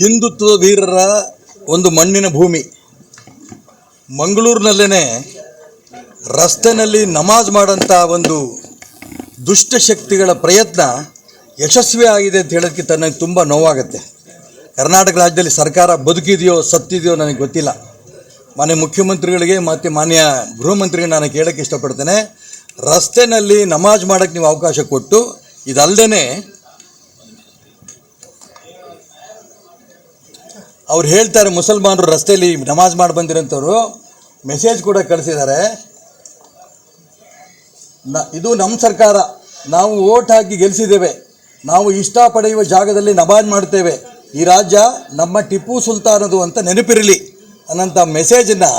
ಹಿಂದುತ್ವ ವೀರರ ಒಂದು ಮಣ್ಣಿನ ಭೂಮಿ. ಮಂಗಳೂರಿನಲ್ಲೇ ರಸ್ತೆನಲ್ಲಿ ನಮಾಜ್ ಮಾಡೋಂಥ ಒಂದು ದುಷ್ಟಶಕ್ತಿಗಳ ಪ್ರಯತ್ನ ಯಶಸ್ವಿ ಆಗಿದೆ ಅಂತ ಹೇಳೋದಕ್ಕೆ ತನಗೆ ತುಂಬ ನೋವಾಗುತ್ತೆ. ಕರ್ನಾಟಕ ರಾಜ್ಯದಲ್ಲಿ ಸರ್ಕಾರ ಬದುಕಿದೆಯೋ ಸತ್ತಿದೆಯೋ ನನಗೆ ಗೊತ್ತಿಲ್ಲ. ಮಾನ್ಯ ಮುಖ್ಯಮಂತ್ರಿಗಳಿಗೆ ಮತ್ತು ಮಾನ್ಯ ಗೃಹ ಮಂತ್ರಿಗೆ ನಾನು ಕೇಳೋಕ್ಕೆ ಇಷ್ಟಪಡ್ತೇನೆ. ರಸ್ತೆನಲ್ಲಿ ನಮಾಜ್ ಮಾಡೋಕ್ಕೆ ನೀವು ಅವಕಾಶ ಕೊಟ್ಟು ಇದಲ್ಲದೆ ಅವ್ರು ಹೇಳ್ತಾರೆ, ಮುಸಲ್ಮಾನರು ರಸ್ತೆಯಲ್ಲಿ ನಮಾಜ್ ಮಾಡಿ ಬಂದಿರೋಂಥವ್ರು ಮೆಸೇಜ್ ಕೂಡ ಕಳಿಸಿದ್ದಾರೆ. ನ, ಇದು ನಮ್ಮ ಸರ್ಕಾರ. ನಾವು ಓಟ್ ಹಾಕಿ ಗೆಲ್ಲಿಸಿದ್ದೇವೆ ನಾವು ಇಷ್ಟ ಪಡೆಯುವ ಜಾಗದಲ್ಲಿ ನಮಾಜ್ ಮಾಡ್ತೇವೆ. ಈ ರಾಜ್ಯ ನಮ್ಮ ಟಿಪ್ಪು ಸುಲ್ತಾನದು ಅಂತ ನೆನಪಿರಲಿ. ಅನ್ನೋಂಥ ಮೆಸೇಜನ್ನು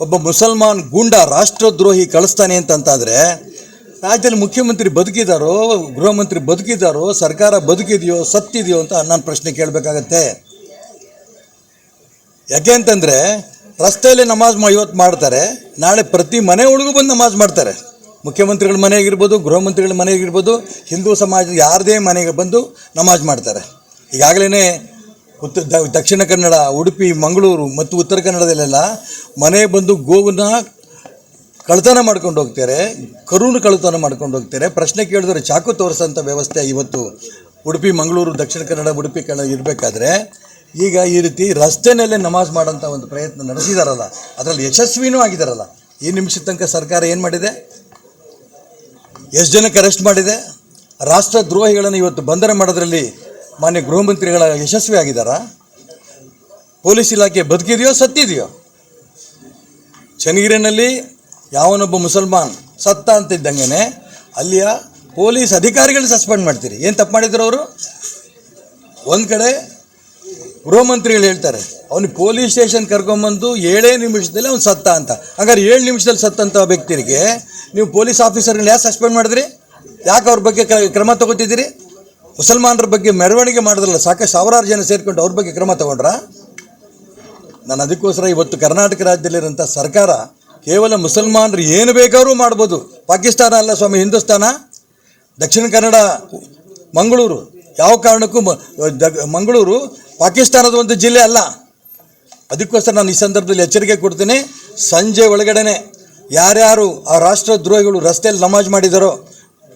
ಒಬ್ಬ ಮುಸಲ್ಮಾನ್ ಗೂಂಡ ರಾಷ್ಟ್ರದ್ರೋಹಿ ಕಳಿಸ್ತಾನೆ ಅಂತಂತಾದರೆ, ರಾಜ್ಯದಲ್ಲಿ ಮುಖ್ಯಮಂತ್ರಿ ಬದುಕಿದಾರೋ ಗೃಹ ಮಂತ್ರಿ ಬದುಕಿದಾರೋ, ಸರ್ಕಾರ ಬದುಕಿದೆಯೋ, ಸತ್ತಿದೆಯೋ ಅಂತ ನಾನು ಪ್ರಶ್ನೆ ಕೇಳಬೇಕಾಗತ್ತೆ. ಯಾಕೆ ಅಂತಂದರೆ ರಸ್ತೆಯಲ್ಲಿ ನಮಾಜ್ ಇವತ್ತು ಮಾಡ್ತಾರೆ, ನಾಳೆ ಪ್ರತಿ ಮನೆ ಒಳಗೂ ಬಂದು ನಮಾಜ್ ಮಾಡ್ತಾರೆ. ಮುಖ್ಯಮಂತ್ರಿಗಳ ಮನೆಗಿರ್ಬೋದು, ಗೃಹ ಮಂತ್ರಿಗಳ ಮನೆಗಿರ್ಬೋದು, ಹಿಂದೂ ಸಮಾಜದ ಯಾರದೇ ಮನೆಗೆ ಬಂದು ನಮಾಜ್ ಮಾಡ್ತಾರೆ. ಈಗಾಗಲೇ ದಕ್ಷಿಣ ಕನ್ನಡ, ಉಡುಪಿ, ಮಂಗಳೂರು ಮತ್ತು ಉತ್ತರ ಕನ್ನಡದಲ್ಲೆಲ್ಲ ಮನೆ ಬಂದು ಗೋವನ್ನ ಕಳ್ತನ ಮಾಡ್ಕೊಂಡು ಹೋಗ್ತಾರೆ, ಕರುಣ ಕಳ್ತನ ಮಾಡ್ಕೊಂಡು ಹೋಗ್ತಾರೆ. ಪ್ರಶ್ನೆ ಕೇಳಿದ್ರೆ ಚಾಕು ತೋರಿಸೋಂಥ ವ್ಯವಸ್ಥೆ ಇವತ್ತು ಉಡುಪಿ, ಮಂಗಳೂರು, ದಕ್ಷಿಣ ಕನ್ನಡ, ಉಡುಪಿ ಕನ್ನಡ ಇರಬೇಕಾದ್ರೆ ಈಗ ಈ ರೀತಿ ರಸ್ತೆಯಲ್ಲೇ ನಮಾಜ್ ಮಾಡೋಂಥ ಒಂದು ಪ್ರಯತ್ನ ನಡೆಸಿದಾರಲ್ಲ, ಅದರಲ್ಲಿ ಯಶಸ್ವಿನೂ ಆಗಿದಾರಲ್ಲ. ಈ ನಿಮಿಷದ ತನಕ ಸರ್ಕಾರ ಏನು ಮಾಡಿದೆ? ಎಷ್ಟು ಜನಕ್ಕೆ ಅರೆಸ್ಟ್ ಮಾಡಿದೆ? ರಾಷ್ಟ್ರ ದ್ರೋಹಿಗಳನ್ನು ಇವತ್ತು ಬಂಧನ ಮಾಡೋದ್ರಲ್ಲಿ ಮಾನ್ಯ ಗೃಹ ಮಂತ್ರಿಗಳ ಯಶಸ್ವಿ ಆಗಿದಾರ? ಪೊಲೀಸ್ ಇಲಾಖೆ ಬದುಕಿದೆಯೋ, ಸತ್ತಿದೆಯೋ? ಚನ್ನಗಿರಿನಲ್ಲಿ ಯಾವನೊಬ್ಬ ಮುಸಲ್ಮಾನ್ ಸತ್ತ ಅಂತಿದ್ದಂಗೆ ಅಲ್ಲಿಯ ಪೊಲೀಸ್ ಅಧಿಕಾರಿಗಳು ಸಸ್ಪೆಂಡ್ ಮಾಡ್ತೀರಿ. ಏನು ತಪ್ಪು ಮಾಡಿದ್ರು ಅವರು? ಒಂದು ಕಡೆ ಗೃಹ ಹೇಳ್ತಾರೆ, ಅವನು ಪೊಲೀಸ್ ಸ್ಟೇಷನ್ ಕರ್ಕೊಂಬಂದು ಏಳೇ ನಿಮಿಷದಲ್ಲಿ ಅವ್ನು ಸತ್ತ ಅಂತ. ಹಾಗಾದ್ರೆ ಏಳು ನಿಮಿಷದಲ್ಲಿ ಸತ್ತಂಥ ವ್ಯಕ್ತಿಗೆ ನೀವು ಪೊಲೀಸ್ ಆಫೀಸರ್ಗಳನ್ನ ಯಾಕೆ ಸಸ್ಪೆಂಡ್ ಮಾಡಿದ್ರಿ? ಯಾಕೆ ಅವ್ರ ಬಗ್ಗೆ ಕ್ರಮ ತಗೋತಿದ್ದೀರಿ? ಮುಸಲ್ಮಾನರ ಬಗ್ಗೆ ಮೆರವಣಿಗೆ ಮಾಡಿದ್ರಲ್ಲ, ಸಾಕಷ್ಟು ಸಾವಿರಾರು ಜನ ಸೇರಿಕೊಂಡು ಅವ್ರ ಬಗ್ಗೆ ಕ್ರಮ ತಗೊಂಡ್ರಾ? ನಾನು ಅದಕ್ಕೋಸ್ಕರ ಇವತ್ತು ಕರ್ನಾಟಕ ರಾಜ್ಯದಲ್ಲಿರೋಂಥ ಸರ್ಕಾರ ಕೇವಲ ಮುಸಲ್ಮಾನರು ಏನು ಬೇಕಾದ್ರೂ ಮಾಡ್ಬೋದು. ಪಾಕಿಸ್ತಾನ ಅಲ್ಲ ಸ್ವಾಮಿ, ಹಿಂದೂಸ್ತಾನ? ದಕ್ಷಿಣ ಕನ್ನಡ, ಮಂಗಳೂರು, ಯಾವ ಕಾರಣಕ್ಕೂ ಮಂಗಳೂರು ಪಾಕಿಸ್ತಾನದ ಒಂದು ಜಿಲ್ಲೆ ಅಲ್ಲ. ಅದಕ್ಕೋಸ್ಕರ ನಾನು ಈ ಸಂದರ್ಭದಲ್ಲಿ ಎಚ್ಚರಿಕೆ ಕೊಡ್ತೀನಿ. ಸಂಜೆ ಒಳಗಡೆನೆ ಯಾರ್ಯಾರು ಆ ರಾಷ್ಟ್ರದ್ರೋಹಿಗಳು ರಸ್ತೆಯಲ್ಲಿ ನಮಾಜ್ ಮಾಡಿದಾರೋ,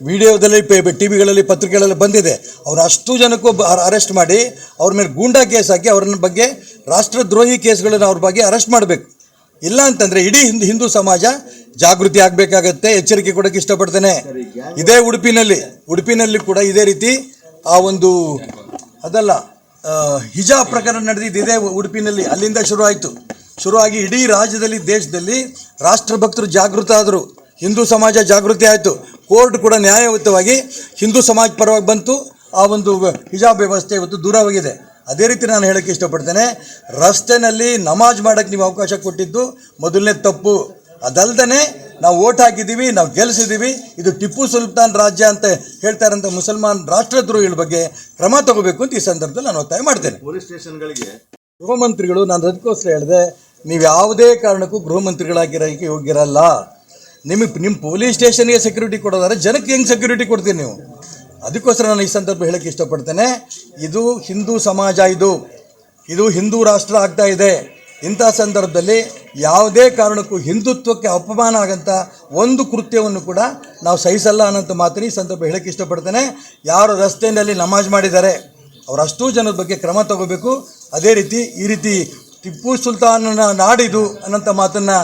ವಿಡಿಯೋದಲ್ಲಿ ಟಿ ವಿಗಳಲ್ಲಿ ಪತ್ರಿಕೆಗಳಲ್ಲಿ ಬಂದಿದೆ. ಅವ್ರು ಅಷ್ಟು ಜನಕ್ಕೂ ಅರೆಸ್ಟ್ ಮಾಡಿ, ಅವ್ರ ಮೇಲೆ ಗೂಂಡಾ ಕೇಸ್ ಹಾಕಿ ಅವ್ರನ್ನ ಬಗ್ಗೆ ರಾಷ್ಟ್ರದ್ರೋಹಿ ಕೇಸ್ಗಳನ್ನು ಅವ್ರ ಬಗ್ಗೆ ಅರೆಸ್ಟ್ ಮಾಡಬೇಕು. ಇಲ್ಲ ಅಂತಂದರೆ ಇಡೀ ಹಿಂದೂ ಹಿಂದೂ ಸಮಾಜ ಜಾಗೃತಿ ಆಗಬೇಕಾಗತ್ತೆ. ಎಚ್ಚರಿಕೆ ಕೊಡೋಕ್ಕೆ ಇಷ್ಟಪಡ್ತೇನೆ. ಇದೇ ಉಡುಪಿನಲ್ಲಿ ಉಡುಪಿನಲ್ಲಿ ಕೂಡ ಇದೇ ರೀತಿ ಆ ಒಂದು ಅದಲ್ಲ. ಹಿಜಾಬ್ ಪ್ರಕರಣ ನಡೆದಿದ್ದು ಇದೇ ಉಡುಪಿನಲ್ಲಿ. ಅಲ್ಲಿಂದ ಶುರುವಾಯಿತು. ಶುರುವಾಗಿ ಇಡೀ ರಾಜ್ಯದಲ್ಲಿ, ದೇಶದಲ್ಲಿ ರಾಷ್ಟ್ರಭಕ್ತರು ಜಾಗೃತ ಆದರು. ಹಿಂದೂ ಸಮಾಜ ಜಾಗೃತಿ ಆಯಿತು. ಕೋರ್ಟ್ ಕೂಡ ನ್ಯಾಯಯುತವಾಗಿ ಹಿಂದೂ ಸಮಾಜ ಪರವಾಗಿ ಬಂತು. ಆ ಒಂದು ಹಿಜಾಬ್ ವ್ಯವಸ್ಥೆ ಇವತ್ತು ದೂರವಾಗಿದೆ ಅದೇ ರೀತಿ ನಾನು ಹೇಳೋಕ್ಕೆ ಇಷ್ಟಪಡ್ತೇನೆ, ರಸ್ತೆನಲ್ಲಿ ನಮಾಜ್ ಮಾಡೋಕ್ಕೆ ನೀವು ಅವಕಾಶ ಕೊಟ್ಟಿದ್ದು ಮೊದಲನೇ ತಪ್ಪು. ಅದಲ್ದೇ ನಾವು ಓಟ್ ಹಾಕಿದ್ದೀವಿ ನಾವು ಗೆಲ್ಲಿಸಿದ್ದೀವಿ ಇದು ಟಿಪ್ಪು ಸುಲ್ತಾನ್ ರಾಜ್ಯ ಅಂತ ಹೇಳ್ತಾ ಇರೋಂಥ ಮುಸಲ್ಮಾನ್ ರಾಷ್ಟ್ರದ್ರೋಹಿಗಳ ಬಗ್ಗೆ ಕ್ರಮ ತಗೋಬೇಕು ಅಂತ ಈ ಸಂದರ್ಭದಲ್ಲಿ ನಾನು ಒತ್ತಾಯ ಮಾಡ್ತೇನೆ. ಪೊಲೀಸ್ ಸ್ಟೇಷನ್ಗಳಿಗೆ? ಗೃಹ ಮಂತ್ರಿಗಳು ನಾನು ಅದಕ್ಕೋಸ್ಕರ ಹೇಳಿದೆ ನೀವು ಯಾವುದೇ ಕಾರಣಕ್ಕೂ ಗೃಹ ಮಂತ್ರಿಗಳಾಗಿರೋಕ್ಕೆ ಯೋಗ್ಯರಲ್ಲ. ನಿಮಗೆ ನಿಮ್ಮ ಪೊಲೀಸ್ ಸ್ಟೇಷನ್ಗೆ ಸೆಕ್ಯೂರಿಟಿ ಕೊಡೋದಾದ್ರೆ ಜನಕ್ಕೆ ಹೆಂಗೆ ಸೆಕ್ಯೂರಿಟಿ ಕೊಡ್ತೀನಿ ನೀವು? ಅದಕ್ಕೋಸ್ಕರ ನಾನು ಈ ಸಂದರ್ಭ ಹೇಳೋಕ್ಕೆ ಇಷ್ಟಪಡ್ತೇನೆ. ಇದು ಹಿಂದೂ ಸಮಾಜ ಇದು. ಇದು ಹಿಂದೂ ರಾಷ್ಟ್ರ ಆಗ್ತಾ ಇದೆ. ಇಂಥ ಸಂದರ್ಭದಲ್ಲಿ ಯಾವುದೇ ಕಾರಣಕ್ಕೂ ಹಿಂದುತ್ವಕ್ಕೆ ಅಪಮಾನ ಆಗಂಥ ಒಂದು ಕೃತ್ಯವನ್ನು ಕೂಡ ನಾವು ಸಹಿಸಲ್ಲ ಅನ್ನೋಂಥ ಮಾತನ್ನು ಈ ಸಂದರ್ಭ ಹೇಳಕ್ಕೆ ಇಷ್ಟಪಡ್ತೇನೆ. ಯಾರು ರಸ್ತೆಯಲ್ಲಿ ನಮಾಜ್ ಮಾಡಿದ್ದಾರೆ ಅವರಷ್ಟೂ ಜನದ ಬಗ್ಗೆ ಕ್ರಮ ತಗೋಬೇಕು. ಅದೇ ರೀತಿ ಈ ರೀತಿ ಟಿಪ್ಪು ಸುಲ್ತಾನನ ನಾಡಿದು ಅನ್ನೋಂಥ ಮಾತನ್ನು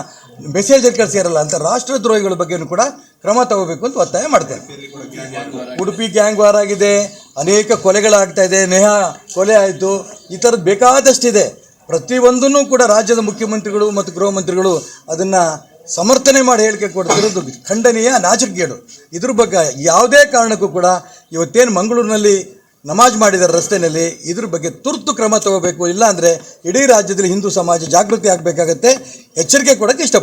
ಮೆಸೇಜಲ್ಲಿ ಕಳಿಸಿರಲ್ಲ ಅಂತ ರಾಷ್ಟ್ರದ್ರೋಹಿಗಳ ಬಗ್ಗೆಯೂ ಕೂಡ ಕ್ರಮ ತಗೋಬೇಕು ಅಂತ ಒತ್ತಾಯ ಮಾಡ್ತೇನೆ. ಉಡುಪಿ ಗ್ಯಾಂಗ್ ವಾರ್ ಆಗಿದೆ, ಅನೇಕ ಕೊಲೆಗಳಾಗ್ತಾ ಇದೆ, ನೇಹಾ ಕೊಲೆ ಆಯಿತು, ಈ ಥರದ್ದು ಬೇಕಾದಷ್ಟಿದೆ. ಪ್ರತಿಯೊಂದನ್ನು ಕೂಡ ರಾಜ್ಯದ ಮುಖ್ಯಮಂತ್ರಿಗಳು ಮತ್ತು ಗೃಹ ಮಂತ್ರಿಗಳು ಅದನ್ನು ಸಮರ್ಥನೆ ಮಾಡಿ ಹೇಳಿಕೆ ಕೊಡ್ತಿರೋದು ಖಂಡನೀಯ ನಾಚಿಕೆಗೇಡು ಇದ್ರ ಬಗ್ಗೆ ಯಾವುದೇ ಕಾರಣಕ್ಕೂ ಕೂಡ ಇವತ್ತೇನು ಮಂಗಳೂರಿನಲ್ಲಿ ನಮಾಜ್ ಮಾಡಿದ್ದಾರೆ ರಸ್ತೆಯಲ್ಲಿ ಇದ್ರ ಬಗ್ಗೆ ತುರ್ತು ಕ್ರಮ ತಗೋಬೇಕು, ಇಲ್ಲಾಂದರೆ ಇಡೀ ರಾಜ್ಯದಲ್ಲಿ ಹಿಂದೂ ಸಮಾಜ ಜಾಗೃತಿ ಆಗಬೇಕಾಗತ್ತೆ. ಎಚ್ಚರಿಕೆ ಕೊಡೋಕ್ಕೆ ಇಷ್ಟಪಡ್ತೀನಿ.